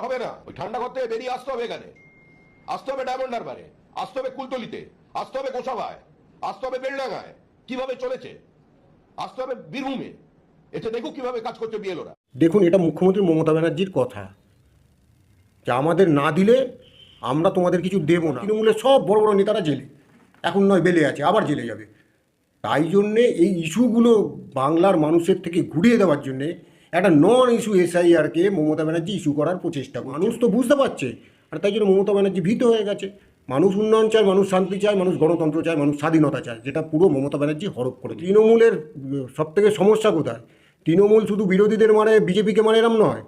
হবে না। ওই ঠান্ডা ঘর থেকে বেরিয়ে আসতে হবে এখানে। আসতে হবে ডায়মন্ড হারবারে, আসতে হবে কুলতলিতে, আসতে হবে আসতে হবে বেলডাঙ্গায়। কীভাবে চলেছে? আসতে হবে বীরভূমে। এতে কীভাবে কাজ করছে বিএলওরা। দেখুন, এটা মুখ্যমন্ত্রী মমতা ব্যানার্জির কথা। যে আমাদের না দিলে আমরা তোমাদের কিছু দেবো না। তৃণমূলের সব বড় বড় নেতারা জেলে। এখন নয়, বেলে আছে, আবার জেলে যাবে। তাই জন্যে এই ইস্যুগুলো বাংলার মানুষের থেকে ঘুরিয়ে দেওয়ার জন্যে একটা নন ইস্যু এসআইআরকে মমতা ব্যানার্জি ইস্যু করার প্রচেষ্টা। মানুষ তো বুঝতে পারছে। আর তাই জন্য মমতা ব্যানার্জি ভীত হয়ে গেছে। মানুষ উন্নয়ন চায়, মানুষ শান্তি চায়, মানুষ গণতন্ত্র চায়, মানুষ স্বাধীনতা চায়, যেটা পুরো মমতা ব্যানার্জি হরপ করে। তৃণমূলের সব থেকে সমস্যা কোথায়? তৃণমূল শুধু বিরোধীদের মানে বিজেপিকে মানে এরম নয়।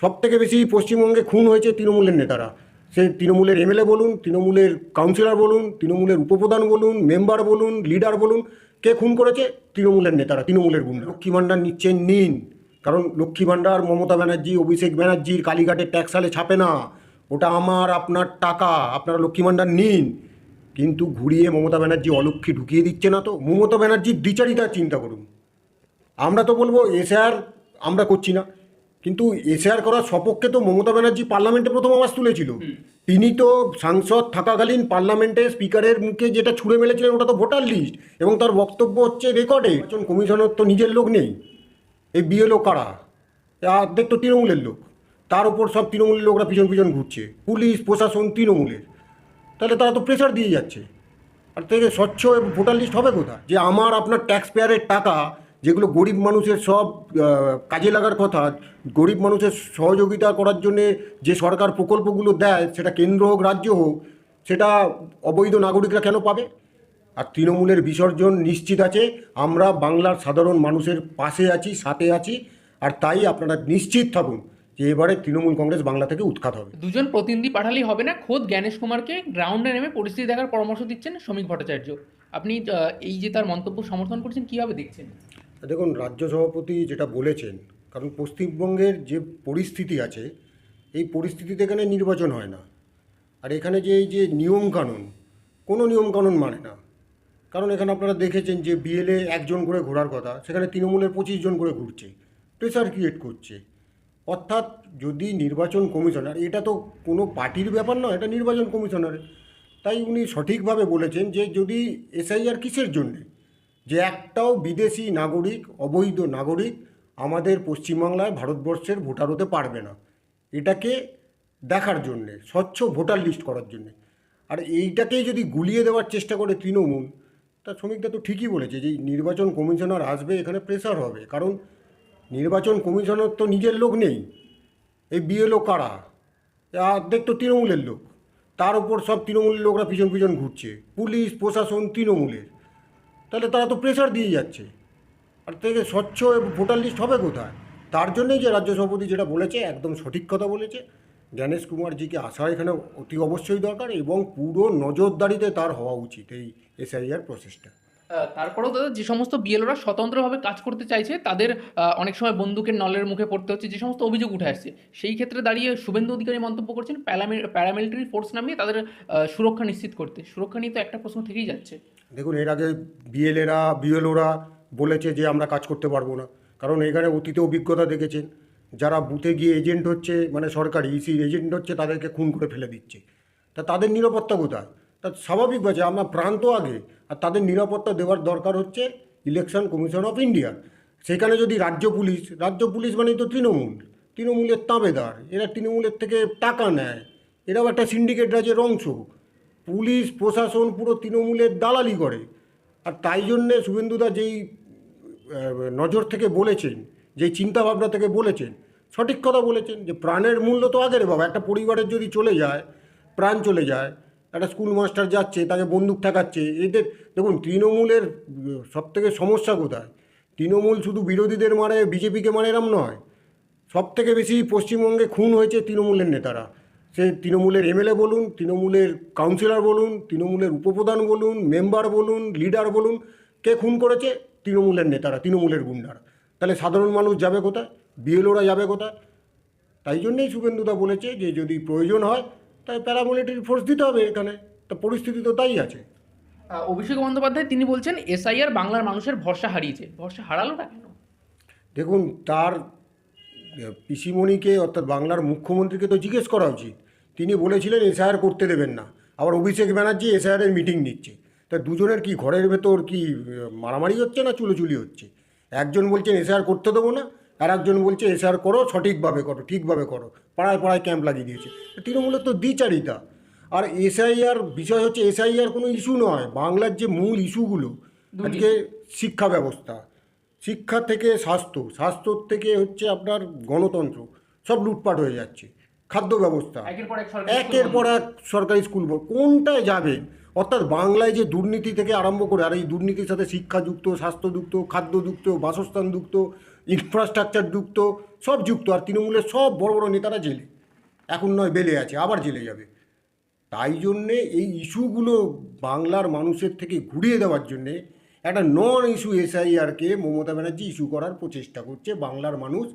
সব থেকে বেশি পশ্চিমবঙ্গে খুন হয়েছে তৃণমূলের নেতারা। সে তৃণমূলের এমএলএ বলুন, তৃণমূলের কাউন্সিলর বলুন, তৃণমূলের উপপ্রধান বলুন, মেম্বার বলুন, লিডার বলুন, কে খুন করেছে? তৃণমূলের নেতারা, তৃণমূলের গুন্ডা। লক্ষ্মী ভাণ্ডার নিচ্ছেন নিন। কারণ লক্ষ্মী ভাণ্ডার মমতা ব্যানার্জি অভিষেক ব্যানার্জির কালীঘাটের ট্যাক্সালে ছাপে না। ওটা আমার আপনার টাকা আপনারা লক্ষ্মী ভাণ্ডার নিন। কিন্তু ঘুরিয়ে মমতা ব্যানার্জি অলক্ষ্মী ঢুকিয়ে দিচ্ছে না তো। মমতা ব্যানার্জির দ্বিচারিতার চিন্তা করুন। আমরা তো বলব এসআর আমরা করছি না। কিন্তু এসআর করার সপক্ষে তো মমতা ব্যানার্জি পার্লামেন্টে প্রথম আওয়াজ তুলেছিল। তিনি তো সাংসদ থাকাকালীন পার্লামেন্টে স্পিকারের মুখে যেটা ছুঁড়ে মেলেছিলেন ওটা তো ভোটার লিস্ট। এবং তার বক্তব্য হচ্ছে রেকর্ডে। একজন কমিশনার তো নিজের লোক নেই। এই বিএলও কারা? অর্ধেক তো তৃণমূলের লোক। তার উপর সব তৃণমূলের লোকরা পিছন পিছন ঘুরছে। পুলিশ, প্রশাসন, তৃণমূলের। তাহলে তারা তো প্রেশার দিয়ে যাচ্ছে। আর থেকে স্বচ্ছ ভোটার লিস্ট হবে কোথায়? যে আমার, আপনার ট্যাক্স পেয়ারের টাকা, যেগুলো গরিব মানুষের সব কাজে লাগার কথা, গরিব মানুষের সহযোগিতা করার জন্যে যে সরকার প্রকল্পগুলো দেয়, সেটা কেন্দ্র হোক, রাজ্য হোক, সেটা অবৈধ নাগরিকরা কেন পাবে? আর তৃণমূলের বিসর্জন নিশ্চিত আছে। আমরা বাংলার সাধারণ মানুষের পাশে আছি সাথে আছি আর তাই আপনারা নিশ্চিত থাকুন যে এবারে তৃণমূল কংগ্রেস বাংলা থেকে উৎখাত হবে। দুজন প্রতিনিধি পাঠালেই হবে না খোদ জ্ঞানেশ কুমারকে গ্রাউন্ডে নেমে পরিস্থিতি দেখার পরামর্শ দিচ্ছেন শ্রমিক ভট্টাচার্য। আপনি এই যে তার মন্তব্য সমর্থন করছেন কীভাবে দেখছেন? দেখুন রাজ্য সভাপতি যেটা বলেছেন কারণ পশ্চিমবঙ্গের যে পরিস্থিতি আছে এই পরিস্থিতিতে এখানে নির্বাচন হয় না। আর এখানে যে এই যে নিয়মকানুন কোনো নিয়মকানুন মানে না। কারণ এখানে আপনারা দেখেছেন যে বিএলএ একজন করে ঘোরার কথা, সেখানে তৃণমূলের পঁচিশ জন করে ঘুরছে প্রেশার ক্রিয়েট করছে। অর্থাৎ যদি নির্বাচন কমিশনার, এটা তো কোনো পার্টির ব্যাপার নয়, এটা নির্বাচন কমিশনারের। তাই উনি সঠিকভাবে বলেছেন যে যদি এসআইআর কিসের জন্যে? যে একটাও বিদেশি নাগরিক, অবৈধ নাগরিক আমাদের পশ্চিমবাংলায় ভারতবর্ষের ভোটার হতে পারবে না। এটাকে দেখার জন্যে, স্বচ্ছ ভোটার লিস্ট করার জন্যে। আর এইটাকেই যদি গুলিয়ে দেওয়ার চেষ্টা করে তৃণমূল তা শ্রমিকদা তো ঠিকই বলেছে যে নির্বাচন কমিশনার আসবে, এখানে প্রেশার হবে। কারণ নির্বাচন কমিশনার তো নিজের লোক নেই। এই বিএলও কারা? অর্ধেক তো তৃণমূলের লোক। তার উপর সব তৃণমূলের লোকরা পিছন পিছন ঘুরছে। পুলিশ, প্রশাসন, তৃণমূলের। তাহলে তারা তো প্রেশার দিয়ে যাচ্ছে। আর থেকে স্বচ্ছ ভোটার লিস্ট হবে কোথায়? তার জন্যই যে রাজ্য সভাপতি যেটা বলেছে, একদম সঠিক কথা বলেছে। জ্ঞানেশ কুমারজিকে আসা এখানে অতি অবশ্যই দরকার এবং পুরো নজরদারিতে তার হওয়া উচিত এই এসআইআর প্রসেসটা তারপরেও দাদা যে সমস্ত বিএলওরা স্বতন্ত্রভাবে কাজ করতে চাইছে তাদের অনেক সময় বন্দুকের নলের মুখে পড়তে হচ্ছে যে সমস্ত অভিযোগ উঠে আসছে সেই ক্ষেত্রে দাঁড়িয়ে শুভেন্দু অধিকারী মন্তব্য করছেন প্যারামিলিটারি ফোর্স নামিয়ে তাদের সুরক্ষা নিশ্চিত করতে। সুরক্ষা নিয়ে তো একটা প্রশ্ন থেকেই যাচ্ছে। দেখুন এর আগে বিএলএরা বিএলওরা বলেছে যে আমরা কাজ করতে পারব না কারণ এখানে অতীতে অভিজ্ঞতা দেখেছেন। যারা বুথে গিয়ে এজেন্ট হচ্ছে মানে সরকারি ইসির এজেন্ট হচ্ছে, তাদেরকে খুন করে ফেলে দিচ্ছে। তা তাদের নিরাপত্তা কোথায়? তা স্বাভাবিক আছে আমরা প্রান্ত আগে, আর তাদের নিরাপত্তা দেওয়ার দরকার হচ্ছে ইলেকশন কমিশন অফ ইন্ডিয়া সেখানে যদি রাজ্য পুলিশ রাজ্য পুলিশ মানেই তো তৃণমূল। তৃণমূলের তাঁবেদার, এরা তৃণমূলের থেকে টাকা নেয়। এরাও একটা সিন্ডিকেট রাজের অংশ। পুলিশ, প্রশাসন পুরো তৃণমূলের দালালি করে। আর তাই জন্যে শুভেন্দুদা যেই নজর থেকে বলেছেন যেই চিন্তাভাবনা থেকে বলেছেন, সঠিক কথা বলেছেন যে প্রাণের মূল্য তো আগের বাবা, একটা পরিবারের যদি চলে যায়, প্রাণ চলে যায়, একটা স্কুল মাস্টার যাচ্ছে, তাকে বন্দুক ঠেকাচ্ছে, এদের, দেখুন তৃণমূলের সব থেকে সমস্যা কোথায়? তৃণমূল শুধু বিরোধীদের মারে বিজেপিকে মারে এরম নয়। সব থেকে বেশি পশ্চিমবঙ্গে খুন হয়েছে তৃণমূলের নেতারা। সে তৃণমূলের এমএলএ বলুন, তৃণমূলের কাউন্সিলর বলুন, তৃণমূলের উপপ্রধান বলুন মেম্বার বলুন লিডার বলুন, কে খুন করেছে? তৃণমূলের নেতারা, তৃণমূলের গুন্ডারা। তাহলে সাধারণ মানুষ যাবে কোথায়? বিএলওরা যাবে কোথায়? তাই জন্যেই শুভেন্দুদা বলেছে যে যদি প্রয়োজন হয় তাই প্যারামিলিটারি ফোর্স দিতে হবে এখানে। তা পরিস্থিতি তো তাই আছে। অভিষেক বন্দ্যোপাধ্যায় তিনি বলছেন এসআইআর বাংলার মানুষের ভরসা হারিয়েছে। ভরসা হারালো না কেন? দেখুন তার পিসিমণিকে অর্থাৎ বাংলার মুখ্যমন্ত্রীকে তো জিজ্ঞেস করা উচিত। তিনি বলেছিলেন এসআইআর করতে দেবেন না। আবার অভিষেক ব্যানার্জি এসআইআরের মিটিং নিচ্ছে। তা দুজনের কি ঘরের ভেতর কি মারামারি হচ্ছে না চুলোচুলি হচ্ছে? একজন বলছেন এসআইআর করতে দেবো না আর একজন বলছে এসআইআর করো সঠিকভাবে করো ঠিকভাবে করো পাড়ায় পাড়ায় ক্যাম্প লাগিয়ে দিয়েছে। তৃণমূলের তো দ্বিচারিতা। আর এসআইআর বিষয় হচ্ছে এসআইআর কোনো ইস্যু নয় বাংলার যে মূল ইস্যুগুলো আজকে শিক্ষা ব্যবস্থা শিক্ষা থেকে স্বাস্থ্য স্বাস্থ্য থেকে হচ্ছে আপনার গণতন্ত্র সব লুটপাট হয়ে যাচ্ছে খাদ্য ব্যবস্থা একের পর এক সরকারি স্কুল কোনটায় যাবে? অর্থাৎ বাংলায় যে দুর্নীতি থেকে আরম্ভ করে, আর এই দুর্নীতির সাথে শিক্ষা যুক্ত স্বাস্থ্য যুক্ত খাদ্য যুক্ত বাসস্থান যুক্ত ইনফ্রাস্ট্রাকচার যুক্ত সব যুক্ত, আর তৃণমূলের সব বড় বড় নেতারা জেলে। এখন নয়, বেলে আছে, আবার জেলে যাবে। তাই জন্যে এই ইস্যুগুলো বাংলার মানুষের থেকে ঘুরিয়ে দেওয়ার জন্যে একটা নন ইস্যু এসআইআরকে মমতা ব্যানার্জি ইস্যু করার প্রচেষ্টা করছে। বাংলার মানুষ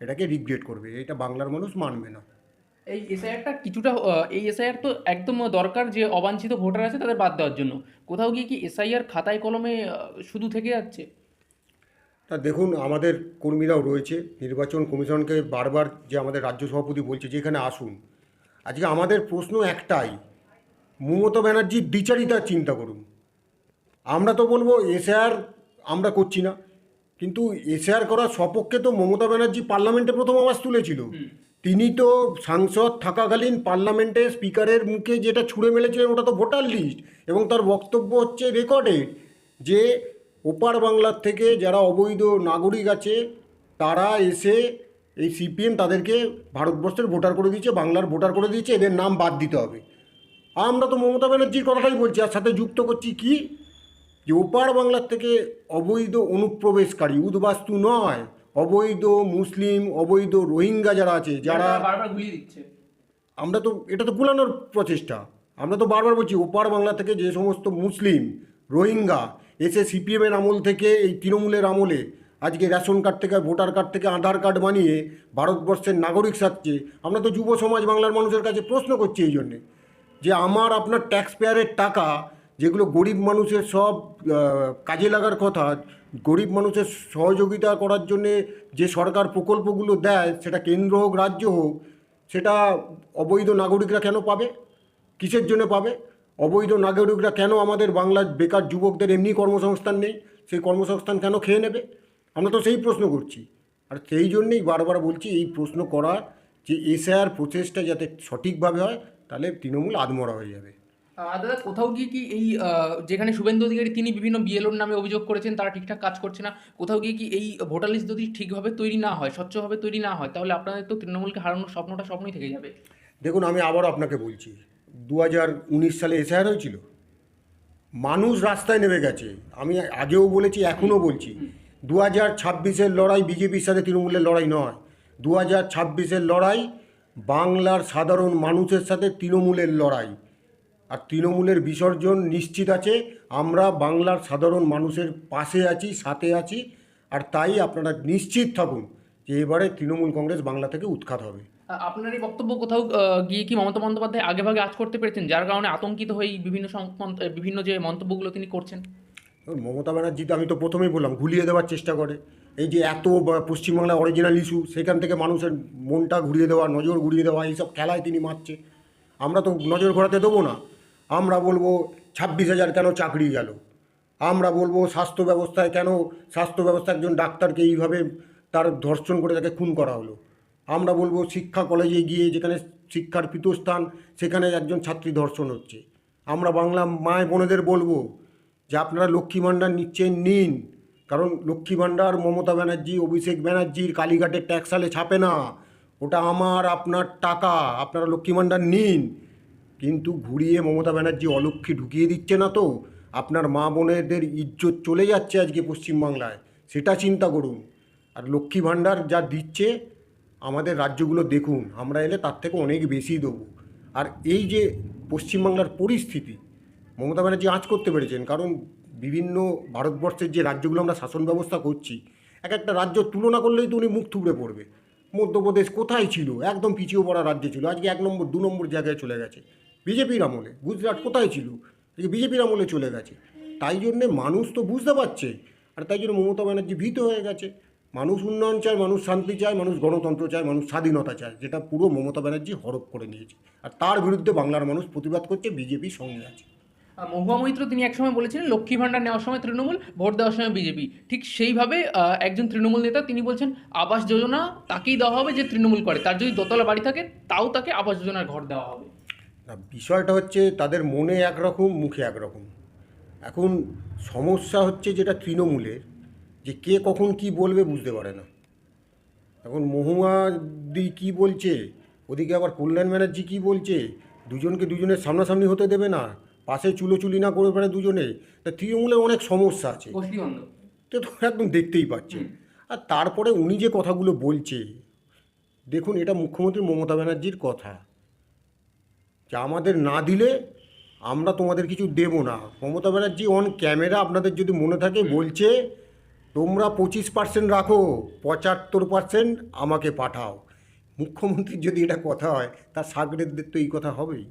এটাকে রিগ্রেট করবে, এটা বাংলার মানুষ মানবে না। এই এসআইআরটা কিছুটা এই এসআইআর তো একদম দরকার যে অবাঞ্ছিত ভোটার আছে তাদের বাদ দেওয়ার জন্য। কোথাও গিয়ে কি এসআইআর খাতায় কলমে শুধু থেকে যাচ্ছে? তা দেখুন আমাদের কর্মীরাও রয়েছে। নির্বাচন কমিশনকে বারবার যে আমাদের রাজ্য সভাপতি বলছে যে এখানে আসুন। আজকে আমাদের প্রশ্ন একটাই মমতা ব্যানার্জির দ্বিচারিতার চিন্তা করুন। আমরা তো বলব এসআর আমরা করছি না। কিন্তু এসআর করার সপক্ষে তো মমতা ব্যানার্জি পার্লামেন্টে প্রথম আওয়াজ তুলেছিল। তিনি তো সাংসদ থাকাকালীন পার্লামেন্টে স্পিকারের মুখে যেটা ছুঁড়ে মেলেছিলেন ওটা তো ভোটার লিস্ট এবং তার বক্তব্য হচ্ছে রেকর্ডেড যে ওপার বাংলার থেকে যারা অবৈধ নাগরিক আছে, তারা এসে এই সিপিএম তাদেরকে ভারতবর্ষের ভোটার করে দিয়েছে, বাংলার ভোটার করে দিয়েছে, এদের নাম বাদ দিতে হবে। আমরা তো মমতা ব্যানার্জির কথাটাই বলছি, আর সাথে যুক্ত করছি কি? যে ওপার বাংলার থেকে অবৈধ অনুপ্রবেশকারী, উদ্বাস্তু নয় অবৈধ মুসলিম অবৈধ রোহিঙ্গা যারা আছে যারা বারবার গুলিয়ে দিচ্ছে। আমরা তো এটা তো ভুলানোর প্রচেষ্টা। আমরা তো বারবার বলছি ওপার বাংলা থেকে যে সমস্ত মুসলিম রোহিঙ্গা এসে সিপিএমের আমল থেকে এই তৃণমূলের আমলে আজকে রেশন কার্ড থেকে ভোটার কার্ড থেকে আধার কার্ড বানিয়ে ভারতবর্ষের নাগরিক সাজছে আমরা তো যুব সমাজ বাংলার মানুষের কাছে প্রশ্ন করছি এই জন্যে যে আমার আপনার ট্যাক্স পেয়ারের টাকা যেগুলো গরিব মানুষের সব কাজে লাগার কথা গরিব মানুষের সহযোগিতা করার জন্যে যে সরকার প্রকল্পগুলো দেয়, সেটা কেন্দ্র হোক, রাজ্য হোক, সেটা অবৈধ নাগরিকরা কেন পাবে? কিসের জন্য পাবে? অবৈধ নাগরিকরা কেন আমাদের বাংলার বেকার যুবকদের এমনি কর্মসংস্থান নেই? সেই কর্মসংস্থান কেন খেয়ে নেবে? আমরা তো সেই প্রশ্ন করছি। আর সেই জন্যেই বারবার বলছি, এই প্রশ্ন করার যে এসআর প্রসেসটা যাতে সঠিকভাবে হয়, তাহলে তৃণমূল আদমরা হয়ে যাবে। দাদা, কোথাও গিয়ে কি এই যেখানে শুভেন্দু অধিকারী তিনি বিভিন্ন বিএলওর নামে অভিযোগ করেছেন, তারা ঠিকঠাক কাজ করছে না? কোথাও গিয়ে কি এই ভোটার লিস্ট যদি ঠিকভাবে তৈরি না হয়, স্বচ্ছভাবে তৈরি না হয়, তাহলে আপনাদের তো তৃণমূলকে হারানোর স্বপ্নটা স্বপ্নই থেকে যাবে। দেখুন, আমি আবারও আপনাকে বলছি দু হাজার উনিশ সালে এসআর হয়েছিল। মানুষ রাস্তায় নেমে গেছে। আমি আগেও বলেছি, এখনও বলছি। দু হাজার ছাব্বিশের লড়াই বিজেপির সাথে তৃণমূলের লড়াই নয়। দু হাজার ছাব্বিশের লড়াই বাংলার সাধারণ মানুষের সাথে তৃণমূলের লড়াই। আর তৃণমূলের বিসর্জন নিশ্চিত আছে। আমরা বাংলার সাধারণ মানুষের পাশে আছি সাথে আছি আর তাই আপনারা নিশ্চিত থাকুন যে এবারে তৃণমূল কংগ্রেস বাংলা থেকে উৎখাত হবে। আপনার এই বক্তব্য কোথাও গিয়ে কি মমতা বন্দ্যোপাধ্যায় আগেভাগে আজ করতে পেরেছেন? যার কারণে আতঙ্কিত হয়ে বিভিন্ন বিভিন্ন যে মন্তব্যগুলো তিনি করছেন? মমতা ব্যানার্জি তো আমি তো প্রথমেই বললাম ঘুরিয়ে দেওয়ার চেষ্টা করে। এই যে এত পশ্চিমবাংলায় অরিজিনাল ইস্যু সেখান থেকে মানুষের মনটা ঘুরিয়ে দেওয়া নজর ঘুরিয়ে দেওয়া এইসব খেলায় তিনি মারছে। আমরা তো নজর ঘোরাতে দেবো না। আমরা বলব ছাব্বিশ হাজার কেন চাকরি গেল? আমরা বলব স্বাস্থ্য ব্যবস্থায় কেন স্বাস্থ্য ব্যবস্থা একজন ডাক্তারকে এইভাবে তার ধর্ষণ করে তাকে খুন করা হলো? আমরা বলব শিক্ষা কলেজে গিয়ে যেখানে শিক্ষার পীঠস্থান সেখানে একজন ছাত্রী ধর্ষণ হচ্ছে। আমরা বাংলা মায় বোনেদের বলব যে আপনারা লক্ষ্মী ভাণ্ডার নিচ্ছেন নিন। কারণ লক্ষ্মী ভাণ্ডার মমতা ব্যানার্জি, অভিষেক ব্যানার্জির কালীঘাটের ট্যাক্সালে ছাপে না। ওটা আমার, আপনার টাকা। আপনারা লক্ষ্মী ভাণ্ডার নিন। কিন্তু ঘুরিয়ে মমতা ব্যানার্জি অলক্ষ্মী ঢুকিয়ে দিচ্ছে না তো? আপনার মা বোনেদের ইজ্জত চলে যাচ্ছে আজকে পশ্চিমবাংলায়। সেটা চিন্তা করুন। আর লক্ষ্মী ভাণ্ডার যা দিচ্ছে, আমাদের রাজ্যগুলো দেখুন। আমরা এলে তার থেকে অনেক বেশি দেবো। আর এই যে পশ্চিমবাংলার পরিস্থিতি, মমতা ব্যানার্জি আঁচ করতে পেরেছেন। কারণ বিভিন্ন ভারতবর্ষের যে রাজ্যগুলো আমরা শাসন ব্যবস্থা করছি, এক একটা রাজ্য তুলনা করলেই তো উনি মুখ থুবড়ে পড়বে। মধ্যপ্রদেশ কোথায় ছিল? একদম পিছিয়ে পড়া রাজ্য ছিল। আজকে এক নম্বর, দু নম্বর জায়গায় চলে গেছে। বিজেপির আমলে গুজরাট কোথায় ছিল? আজকে বিজেপির আমলে চলে গেছে। তাই জন্যে মানুষ তো বুঝতে পারছে আর তাই জন্য মমতা ব্যানার্জি ভীত হয়ে গেছে। মানুষ উন্নয়ন চায় মানুষ শান্তি চায় মানুষ গণতন্ত্র চায় মানুষ স্বাধীনতা চায় যেটা পুরো মমতা ব্যানার্জি হরপ করে নিয়েছে। আর তার বিরুদ্ধে বাংলার মানুষ প্রতিবাদ করছে বিজেপি সঙ্গে আছে। মহুয়া মৈত্র তিনি একসময় বলেছিলেন লক্ষ্মী ভাণ্ডার নেওয়ার সময় তৃণমূল ভোট দেওয়ার সময় বিজেপি। ঠিক সেইভাবে একজন তৃণমূল নেতা তিনি বলছেন আবাস যোজনা তাকেই দেওয়া হবে যে তৃণমূল করে। তার যদি দোতলা বাড়ি থাকে তাও তাকে আবাস যোজনার ঘর দেওয়া হবে। না বিষয়টা হচ্ছে তাদের মনে একরকম মুখে একরকম। এখন সমস্যা হচ্ছে যেটা তৃণমূলের যে কে কখন কি বলবে বুঝতে পারে না। এখন মহুয়া দি কী বলছে ওদিকে আবার কল্যাণ ব্যানার্জি কী বলছে দুজনকে দুজনের সামনাসামনি হতে দেবে না পাশে চুলোচুলি না করে পারে দুজনে তা তৃণমূলের অনেক সমস্যা আছে। তো একদম দেখতেই পাচ্ছে আর তারপরে উনি যে কথাগুলো বলছে দেখুন এটা মুখ্যমন্ত্রী মমতা ব্যানার্জির কথা। যে আমাদের না দিলে আমরা তোমাদের কিছু দেব না। মমতা ব্যানার্জি অন ক্যামেরা আপনাদের যদি মনে থাকে বলছে, তোমরা পঁচিশ পার্সেন্ট রাখো, পঁচাত্তর পার্সেন্ট আমাকে পাঠাও। মুখ্যমন্ত্রীর যদি এটা কথা হয়, তার সাগরেদদের তো এই কথা হবেই।